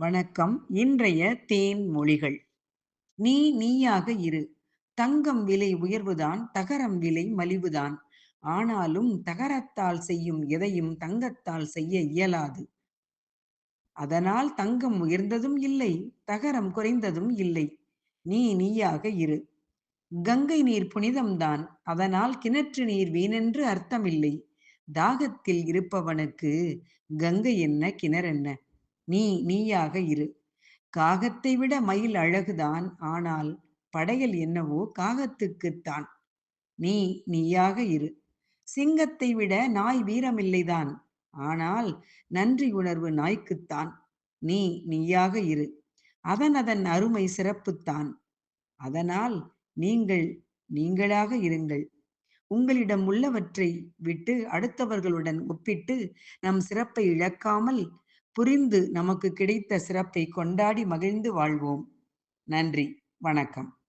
வணக்கம். இன்றைய தேன் மொழிகள். நீ நீயாக இரு. தங்கம் விலை உயர்வுதான் தகரம் விலை மலிவுதான். ஆனாலும் தகரத்தால் செய்யும் எதையும் தங்கத்தால் செய்ய இயலாது. அதனால் தங்கம் உயர்ந்ததும் இல்லை தகரம் குறைந்ததும் இல்லை. நீ நீயாக இரு. கங்கை நீர் புனிதம்தான். அதனால் கிணற்று நீர் வீணென்று அர்த்தமில்லை. தாகத்தில் இருப்பவனுக்கு கங்கை என்ன கிணறென்ன நீ நீயாக இரு. காகத்தை விட மயில் அழகுதான். ஆனால் படையல் என்னவோ காகத்துக்குத்தான் நீ நீயாக இரு. சிங்கத்தை விட நாய் வீரமில்லைதான். ஆனால் நன்றி உணர்வு நாய்க்குத்தான் நீ நீயாக இரு. அதன் அதன் அருமை சிறப்புத்தான் அதனால் நீங்கள் நீங்களாக இருங்கள். உங்களிடம் உள்ளவற்றை விட்டு அடுத்தவர்களுடன் ஒப்பிட்டு நம் சிறப்பை இழக்காமல் புரிந்து நமக்கு கிடைத்த சிறப்பை கொண்டாடி மகிழ்ந்து வாழ்வோம். நன்றி. வணக்கம்.